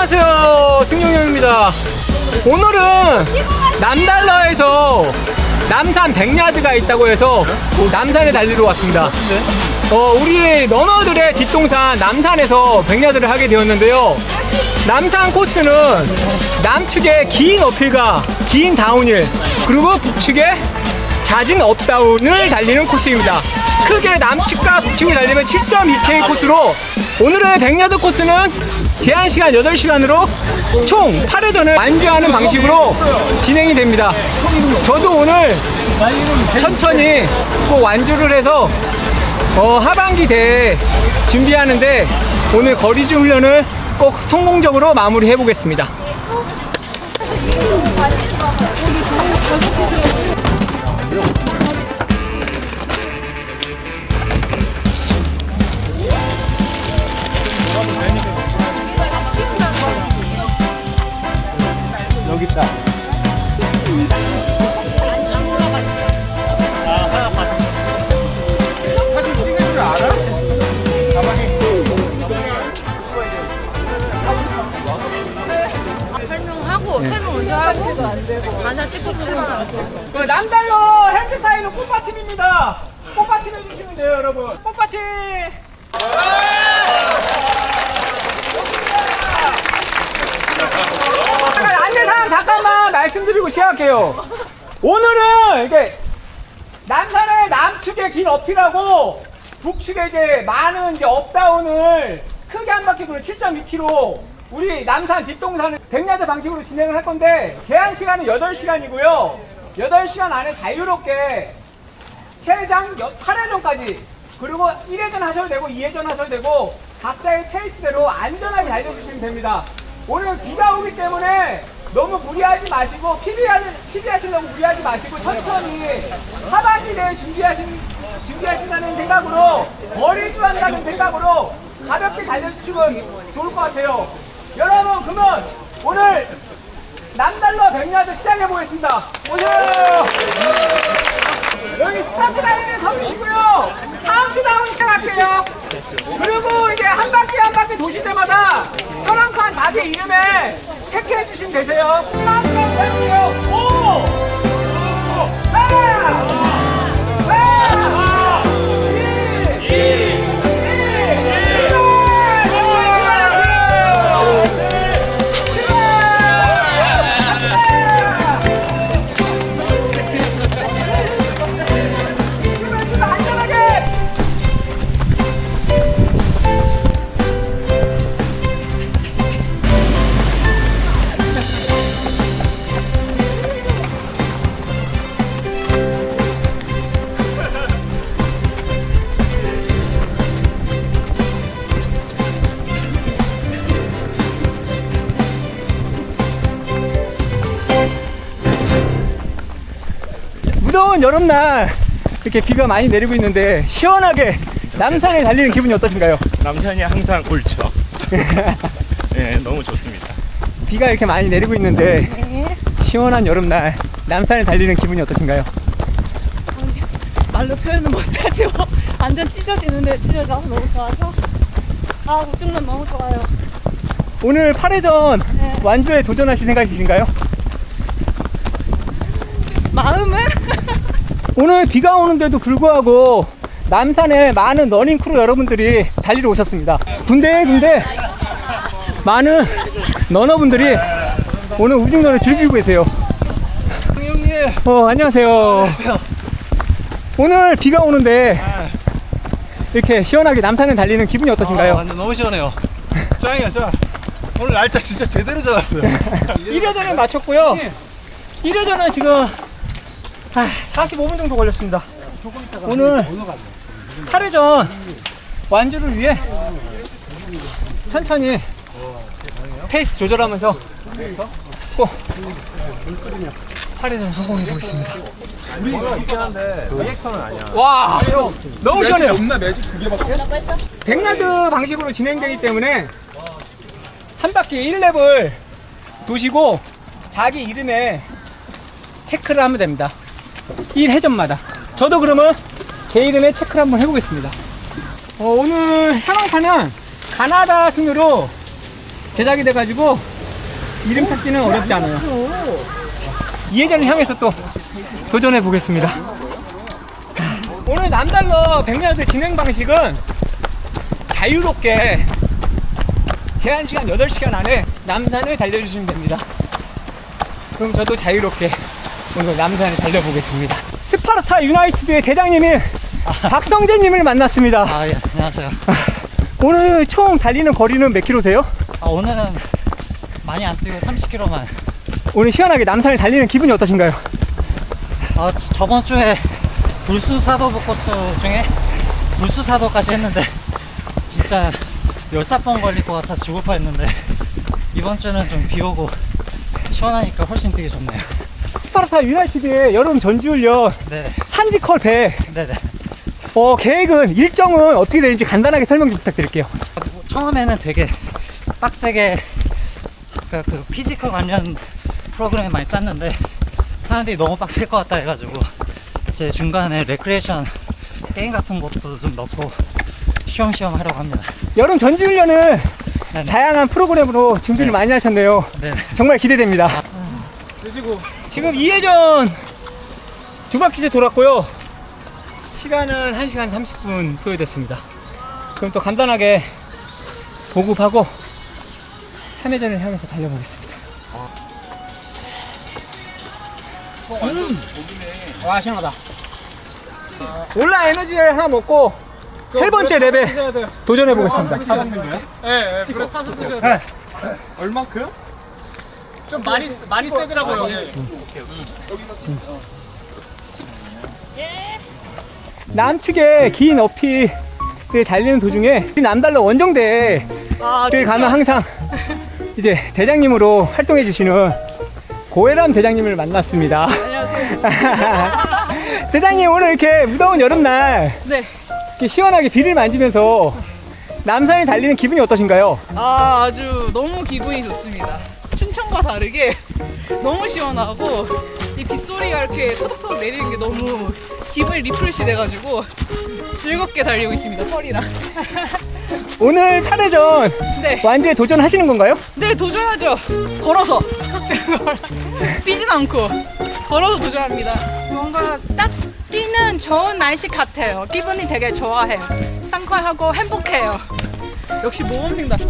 안녕하세요. 승용형입니다. 오늘은 남달러에서 남산 백야드가 있다고 해서 남산에 달리러 왔습니다. 어, 우리 러너들의 뒷동산 남산에서 백야드를 하게 되었는데요. 남산 코스는 남측의 긴 어필과 긴 다운힐 그리고 북측의 잦은 업다운을 달리는 코스입니다. 크게 남측과 북측을 달리면 7.2K 코스로 오늘의 백야드 코스는 제한 시간 8시간으로 총 8회전을 완주하는 방식으로 진행이 됩니다. 저도 오늘 천천히 꼭 완주를 해서 어, 하반기 대회 준비하는데 오늘 거리주 훈련을 꼭 성공적으로 마무리해 보겠습니다. 여기 있다. 설명하고 설명 먼저 하고 반사 찍고 출발하고 그 남달러 핸드 사인은 꽃받침입니다. 꽃받침 해주시면 돼요, 여러분. 꽃받침. 잠깐만 말씀드리고 시작할게요. 오늘은 이게 남산의 남측에 긴 어필하고 북측에 이제 많은 이제 업다운을 크게 한 바퀴 도는 7.2km 우리 남산 뒷동산을 100야드 방식으로 진행을 할 건데 제한 시간은 8시간이고요. 8시간 안에 자유롭게 최장 8회전까지 그리고 1회전 하셔도 되고 2회전 하셔도 되고 각자의 페이스대로 안전하게 달려주시면 됩니다. 오늘 비가 오기 때문에 너무 무리하지 마시고 PB하는, PB하시려고 무리하지 마시고 천천히 하반기 대회 준비하신, 준비하신다는 생각으로 거리주 한다는 생각으로 가볍게 달려주시면 좋을 것 같아요. 여러분 그러면 오늘 남달러 백야드 시작해 보겠습니다. 오세요. 여기 스타트 라인에 서주시고요. 카운트다운 시작할게요. 그리고 이제 한 바퀴 한 바퀴 도실 때마다 혈압칸 자기 이름에 체크해 해볼게요. 무더운 여름날 이렇게 비가 많이 내리고 있는데 시원하게 남산에 달리는 기분이 어떠신가요? 남산이 항상 옳죠. 네, 너무 좋습니다. 비가 이렇게 많이 내리고 있는데 시원한 여름날 남산에 달리는 기분이 어떠신가요? 말로 표현은 못하죠 완전 찢어지는데 찢어져서 너무 좋아서 아 우중면 너무 좋아요 오늘 8회전 네. 완주에 도전하실 생각이신가요? 마음은 오늘 비가 오는데도 불구하고 남산에 많은 러닝 크루 여러분들이 달리러 오셨습니다. 군데 군데 많은 러너분들이 오늘 우중전을 즐기고 계세요. 형님. 어, 안녕하세요. 오늘 비가 오는데 이렇게 시원하게 남산을 달리는 기분이 어떠신가요? 완전 너무 시원해요. 짱이야, 짱. 오늘 날짜 진짜 제대로 잡았어요. 1회전을 마쳤고요. 1회전은 지금 아, 45분 정도 걸렸습니다. 오늘 8회전 완주를 위해 천천히 페이스 조절하면서 꼭 8회전 성공해 보겠습니다. 와, 너무 시원해요. 백라드 방식으로 진행되기 때문에 한 바퀴 1랩을 도시고 자기 이름에 체크를 하면 됩니다. 1회전마다. 저도 그러면 제 이름에 체크를 한번 해보겠습니다. 어, 오늘 향황판은 가나다 순으로 제작이 돼가지고 이름 찾기는 어렵지 않아요. 이혜전을 향해서 또 도전해 보겠습니다. 오늘 남달러 100야드 진행 방식은 자유롭게 제한 시간 8시간 안에 남산을 달려주시면 됩니다. 그럼 저도 자유롭게 오늘 남산을 달려보겠습니다. 스파르타 유나이티드의 대장님인 박성재님을 만났습니다. 아, 예, 안녕하세요. 오늘 총 달리는 거리는 몇 킬로세요? 아, 오늘은 많이 안 뛰고 30km만. 오늘 시원하게 남산을 달리는 기분이 어떠신가요? 아, 저- 저번 주에 불수사도부 코스 중에 불수사도까지 했는데 진짜 14번 걸릴 것 같아서 죽을 뻔했는데 이번 주는 좀 비 오고 시원하니까 훨씬 뛰기 좋네요. 스파르타 유나이티드의 여름 전지훈련 네네. 산지컬 배 네네. 어, 계획은 일정은 어떻게 되는지 간단하게 설명 좀 부탁드릴게요. 처음에는 되게 빡세게 그, 그 피지컬 관련 프로그램 많이 짰는데 사람들이 너무 빡셀 것 같다 해가지고 이제 중간에 레크레이션 게임 같은 것도 좀 넣고 쉬엄쉬엄 하려고 합니다. 여름 전지훈련은 네네. 다양한 프로그램으로 준비를 네. 많이 하셨네요. 네. 정말 기대됩니다. 지금 2회전 두 바퀴째 돌았고요. 시간은 1시간 30분 소요됐습니다. 그럼 또 간단하게 보급하고 3회전을 향해서 달려보겠습니다. 음. 와, 시원하다. 올라 에너지 하나 먹고 세 번째 랩에 도전해 보겠습니다. 네, 네, 물에 타서 드셔야 네. 얼만큼? 좀 많이 많이 세더라고요. 예. 남측의 긴 어필을 달리는 도중에 남달러 원정대를 아, 가면 항상 이제 대장님으로 활동해 주시는 고혜람 대장님을 만났습니다. 안녕하세요. 대장님 오늘 이렇게 무더운 여름날 네. 이렇게 시원하게 비를 만지면서 남산을 달리는 기분이 어떠신가요? 아, 아주 너무 기분이 좋습니다. 춘천과 다르게 너무 시원하고 이 빗소리가 이렇게 터덕터덕 내리는 게 너무 기분이 리프레시 돼가지고 즐겁게 달리고 있습니다. 펄이랑. 오늘 8회전 네. 완주에 도전하시는 건가요? 네, 도전하죠. 걸어서. 뛰진 않고 걸어서 도전합니다. 뭔가 딱 뛰는 좋은 날씨 같아요. 기분이 되게 좋아해요. 상쾌하고 행복해요. 역시 모범생 답변.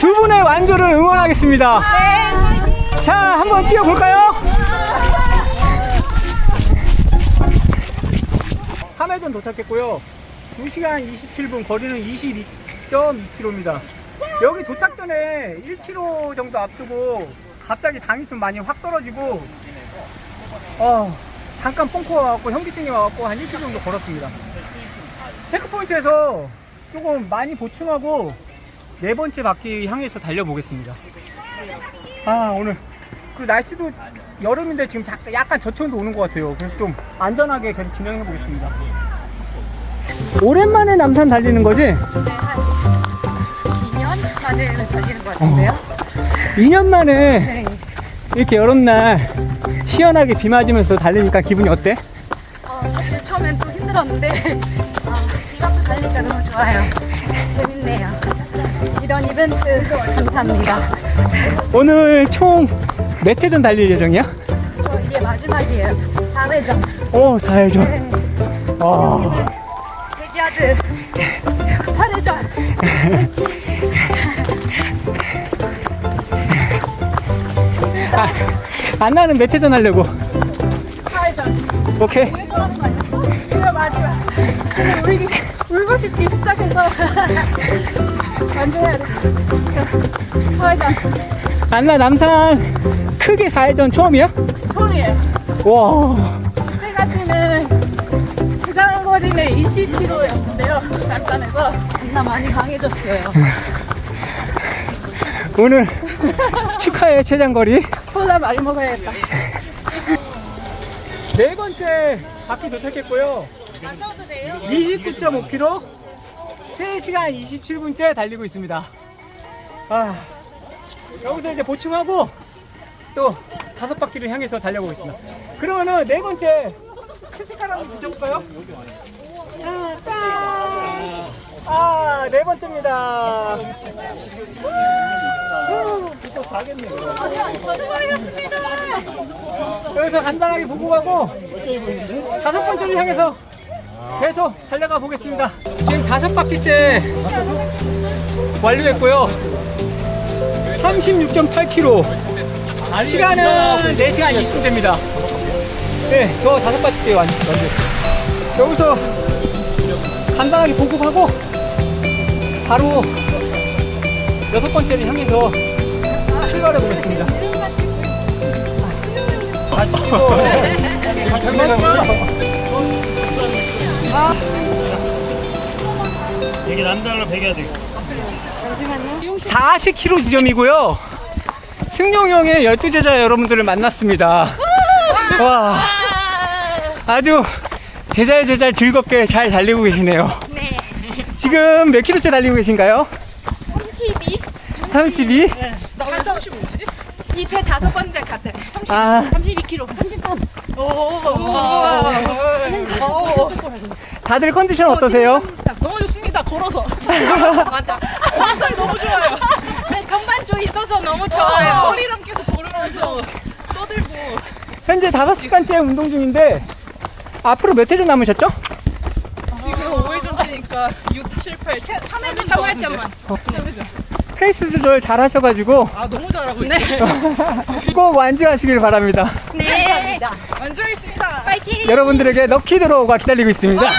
두 분의 완주를 응원하겠습니다. 자, 한번 뛰어볼까요? 3회전 도착했고요. 2시간 27분, 거리는 22.2km입니다. 여기 도착 전에 1km 정도 앞두고 갑자기 당이 좀 많이 확 떨어지고 어, 잠깐 뻥커 와갖고 현기증이 와갖고 한 1km 정도 걸었습니다. 체크포인트에서 조금 많이 보충하고 네 번째 바퀴 향해서 달려보겠습니다. 아 오늘 그 날씨도 여름인데 지금 약간 저체온도 오는 것 같아요. 그래서 좀 안전하게 계속 진행해 보겠습니다. 오랜만에 남산 달리는 거지? 네, 한 2년 만에 달리는 것 같은데요. 2년 만에 네. 이렇게 여름날 시원하게 비 맞으면서 달리니까 기분이 어때? 어, 사실 처음엔 또 힘들었는데 좋아요. 재밌네요. 이런 이벤트 감사합니다. 오늘 총 몇 회전 달릴 예정이야? 저 이게 마지막이에요. 4회전. 오 4회전. 네. 와. 대기하드 8회전. 안나는 몇 회전 하려고? 4회전. 오케이. 우회전 하는 거 아니었어? 그래 맞아. 울기 싶기 시작해서 완주해야 돼. 4회전. 안나 남산 크게 4회전 처음이야? 폴이에요. 와. 그때까지는 최장거리는 20km였는데요. 남산에서 겁나 많이 강해졌어요. 오늘 축하해 최장거리. 콜라 많이 먹어야겠다. 네 번째 바퀴 도착했고요. 마셔도 돼요? 29.5km 3시간 27분째 달리고 있습니다. 아, 여기서 이제 보충하고 또 다섯 바퀴를 향해서 달려보겠습니다. 그러면은 네 번째 스티커를 한번 붙여볼까요? 아, 네 번째입니다. 여기서 간단하게 보고 가고 다섯 번째를 향해서 계속 달려가 보겠습니다. 지금 다섯 바퀴째 완료했고요. 36.8km. 시간은 4시간 20분째입니다. 네, 저 다섯 바퀴째 완, 완료했어요. 여기서 간단하게 보급하고 바로 여섯 번째를 향해서 출발해 보겠습니다. 아, 되게 남달라 배겨야 돼. 40km 지점이고요. 승용 형의 열두 제자 여러분들을 만났습니다. 와, 아주 제자의 제자를 즐겁게 잘 달리고 계시네요. 네. 지금 몇 킬로째 달리고 계신가요? 32? 32? 나왜 35지? 이제 다섯 번째 같아. 아, 32kg, 33. 다들 컨디션 어떠세요? 너무 좋습니다. 걸어서. 맞아. 완전 너무 좋아요. 네, 건반조 있어서 너무 좋아요. 허리랑 계속 걸으면서 떠들고. 현재 5시간째 운동 중인데 앞으로 몇 회 전 남으셨죠? 지금 5회 전이니까 6, 7, 8, 3회 전 3회전만. 3회 전. 페이스 조절 잘 하셔가지고 아 너무 잘하고 있어요. 꼭 완주하시길 바랍니다. 네. 완주하겠습니다. 파이팅! 여러분들에게 럭키 드로우가 기다리고 있습니다.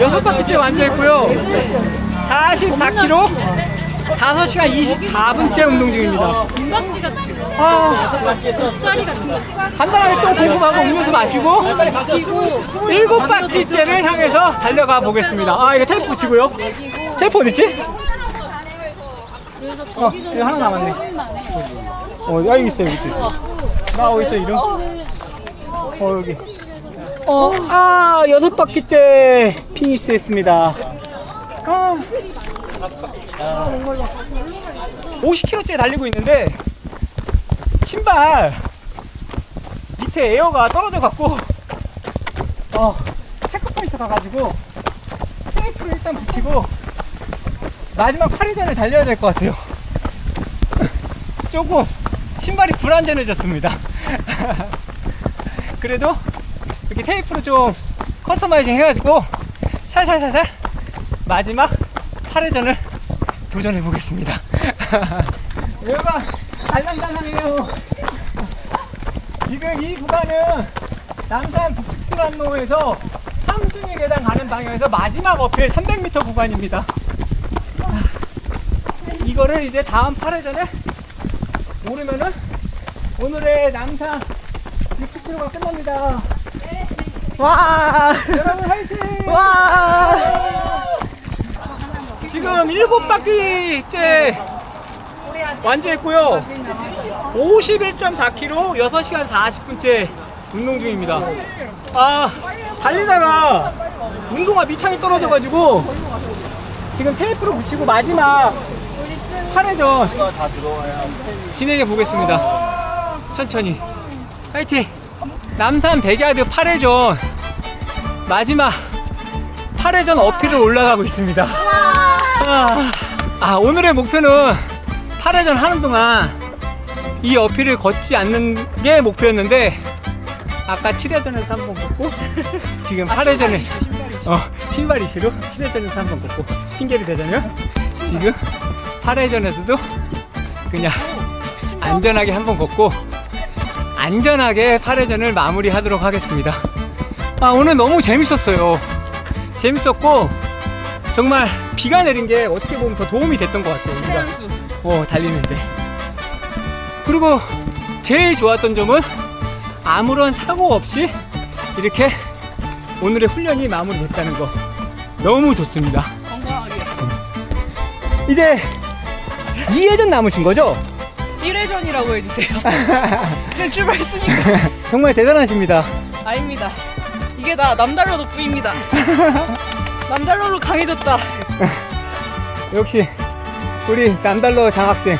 여섯 바퀴째 완주했고요. 44km, 5시간 24분째 운동 중입니다. 아, 간단하게 또 공급하고 음료수 마시고 일곱 바퀴째를 향해서 달려가 보겠습니다. 아, 이거 테이프 붙이고요. 테이프 어딨지? 어, 여기 하나 남았네. 어, 여기 있어요, 여기 있어. 나 어디 있어, 이름? 어, 여기. 어, 아, 여섯 바퀴째 피니시 했습니다. 아. 50km째 달리고 있는데, 신발 밑에 에어가 떨어져 갖고, 어, 체크포인트 가가지고, 테이프를 일단 붙이고, 마지막 8회전을 달려야 될 것 같아요. 조금 신발이 불안전해졌습니다. 그래도 이렇게 테이프로 좀 커스터마이징 해가지고 살살살살 마지막 8회전을 도전해 보겠습니다. 여기가 알랑달랑해요. 지금 이 구간은 남산 북측순환로에서 삼순위 계단 가는 방향에서 마지막 어필 300m 구간입니다. 이거를 이제 다음 8회전에 오르면은 오늘의 남산 60km가 끝납니다. 와! 여러분 화이팅! 와! 지금 일곱 바퀴째 완주했고요. 51.4km, 6시간 40분째 운동 중입니다. 아, 달리다가 운동화 밑창이 떨어져가지고 지금 테이프로 붙이고 마지막 8회전 진행해 보겠습니다. 천천히. 화이팅! 남산 백야드 8회전 마지막 8회전 어필을 올라가고 있습니다. 아, 아, 오늘의 목표는 8회전 하는 동안 이 어필을 걷지 않는 게 목표였는데 아까 7회전에서 한 번 걷고 지금 8회전에 어, 신발 이슈로 7회전에서 한 번 걷고 핑계를 대자면 지금 8회전에서도 그냥 안전하게 한번 걷고 안전하게 8회전을 마무리하도록 하겠습니다. 아, 오늘 너무 재밌었어요. 재밌었고 정말 비가 내린 게 어떻게 보면 더 도움이 됐던 것 같아요. 우리가 한수. 어, 달리는데. 그리고 제일 좋았던 점은 아무런 사고 없이 이렇게 오늘의 훈련이 마무리됐다는 거. 너무 좋습니다. 건강하게. 이제 2회전 남으신 거죠? 1회전이라고 해주세요. 지금 출발했으니까. 정말 대단하십니다. 아닙니다. 이게 다 남달러 덕분입니다. 남달러로 강해졌다. 역시 우리 남달러 장학생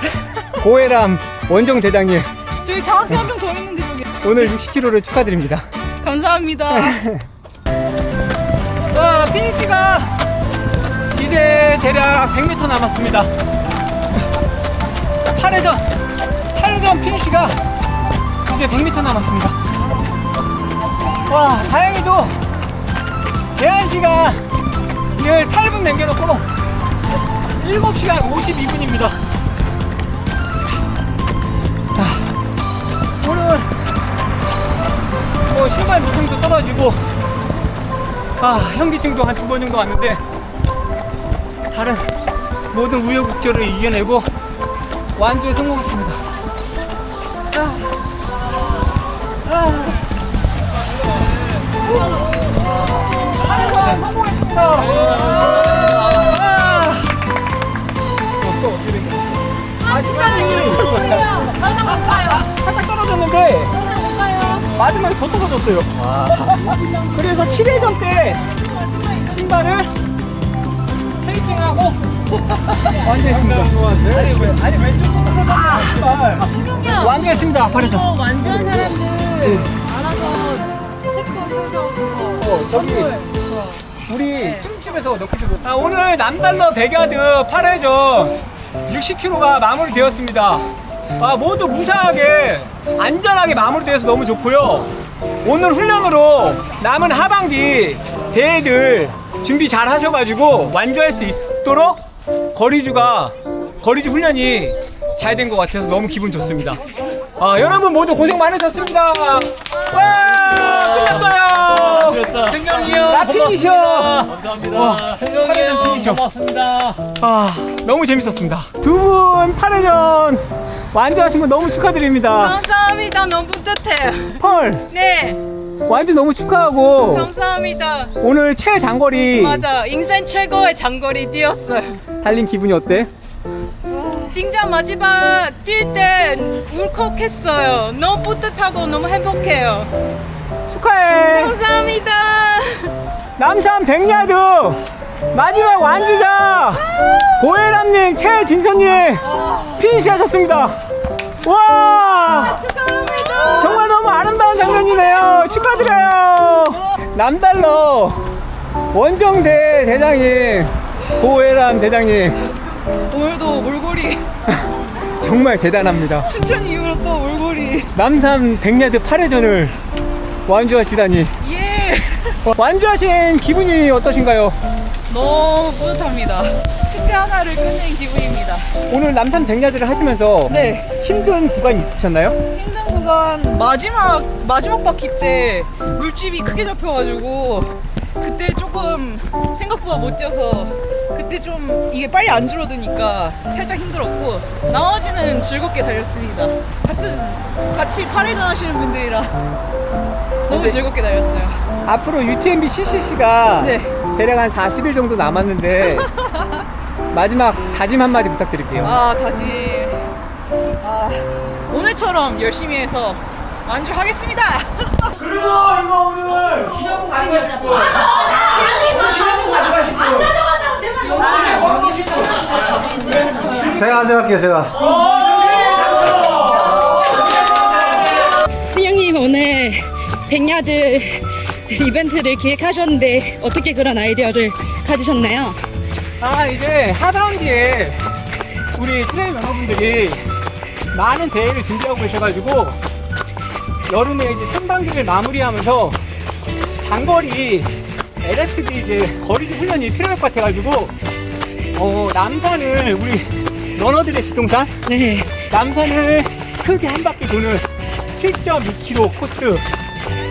고해람 원정 대장님 저기 장학생 한 명 더 있는데 저기. 오늘 60km를 축하드립니다. 감사합니다. 아, 피니시가 이제 대략 100m 남았습니다. 8회전, 8회전 피니시가 이제 100m 남았습니다. 와, 다행히도 제한 시간 을 8분 남겨놓고 7시간 52분입니다. 오늘 뭐 신발 미상도 떨어지고 아 현기증도 한 두 번 정도 왔는데 다른 모든 우여곡절을 이겨내고 완주에 성공했습니다. 아, 아. 아, 성공했습니다. 마지막에 더 떨어졌어요. 그래서 7회전 때 신발을 테이핑하고 완주했습니다. 아니, 왜, 아니 왼쪽도 신발. 완주했습니다. 8회전. 완전 사람들 알아서 체크 해서 그거 어, 저기 우리 찜집에서 넣기 주고 아, 오늘 남달러 100야드 8회전 60km가 마무리되었습니다 아, 모두 무사하게 안전하게 마무리되어서 너무 좋고요 오늘 훈련으로 남은 하반기 대회들 준비 잘 하셔가지고 완주할 수 있도록 거리주가 거리주 훈련이 잘 된 것 같아서 너무 기분 좋습니다 아, 여러분 모두 고생 많으셨습니다 와 끝났어요 생명이요. 나 피니셔 감사합니다. 피니셔. 고맙습니다. 아 너무 재밌었습니다 두 분 8회전 완주하신 거 너무 축하드립니다 감사합니다. 너무 뿌듯해요. 펄 네, 완주 너무 축하하고 감사합니다. 오늘 최장거리 맞아, 인생 최고의 장거리 뛰었어요. 달린 기분이 어때? 진짜 마지막 뛸 때 울컥했어요. 너무 뿌듯하고 너무 행복해요. 축하해 감사합니다. 남산 백야드 마지막 완주자 고혜람님 최진선님 피니시 하셨습니다 와 아름다운 장면이네요. 축하드려요. 남달러 원정대 대장님 고혜람 대장님. 오늘도 몰골이 정말 대단합니다. 춘천 이후로 또 몰골이 남산 백야드 8회전을 완주하시다니. 예. 완주하신 기분이 어떠신가요? 너무 뿌듯합니다. 숙제 하나를 끝낸 기분입니다. 오늘 남산 백야드를 하시면서 네 힘든 구간이 있으셨나요? 힘든 구간 마지막 마지막 바퀴 때 물집이 크게 잡혀가지고 그때 조금 생각보다 못 뛰어서 그때 좀 이게 빨리 안 줄어드니까 살짝 힘들었고 나머지는 즐겁게 달렸습니다. 같은 같이 8회전 하시는 분들이랑 너무 근데- 즐겁게 달렸어요. 앞으로 UTMB CCC가 네. 대략 한 40일 정도 남았는데 마지막 다짐 한마디 부탁드릴게요. 아 다시 아, 오늘처럼 열심히 해서 완주하겠습니다. 그리고 이거 오늘 기념품 가져가실 분. 기념품 가져가실 분. 제가 가져갈게요 제가 승영님 오늘 백야드 이벤트를 기획하셨는데 어떻게 그런 아이디어를 가지셨나요? 아 이제 하반기에 우리 트레인 여러분들이 많은 대회를 준비하고 계셔가지고 여름에 이제 상반기를 마무리하면서 장거리 LSD 이제 거리주 훈련이 필요할 것 같아가지고 어 남산을 우리 러너들의 뒷동산 네. 남산을 크게 한 바퀴 도는 7.2km 코스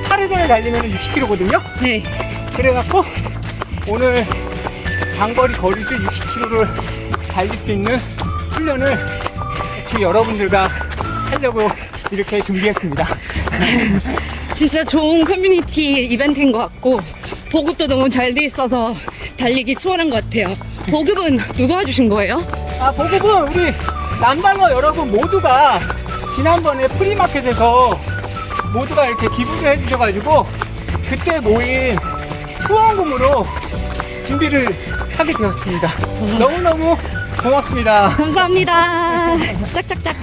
8회전을 달리면 60km거든요 네. 그래갖고 오늘 장거리 거리주 60km를 달릴 수 있는 훈련을 같이 여러분들과 하려고 이렇게 준비했습니다. 진짜 좋은 커뮤니티 이벤트인 것 같고 보급도 너무 잘 돼 있어서 달리기 수월한 것 같아요. 보급은 누가 해주신 거예요? 아, 보급은 우리 남달러 여러분 모두가 지난번에 프리마켓에서 모두가 이렇게 기부를 해주셔가지고 그때 모인 후원금으로 준비를 하게 되었습니다. 너무너무 고맙습니다. 감사합니다. 짝짝짝.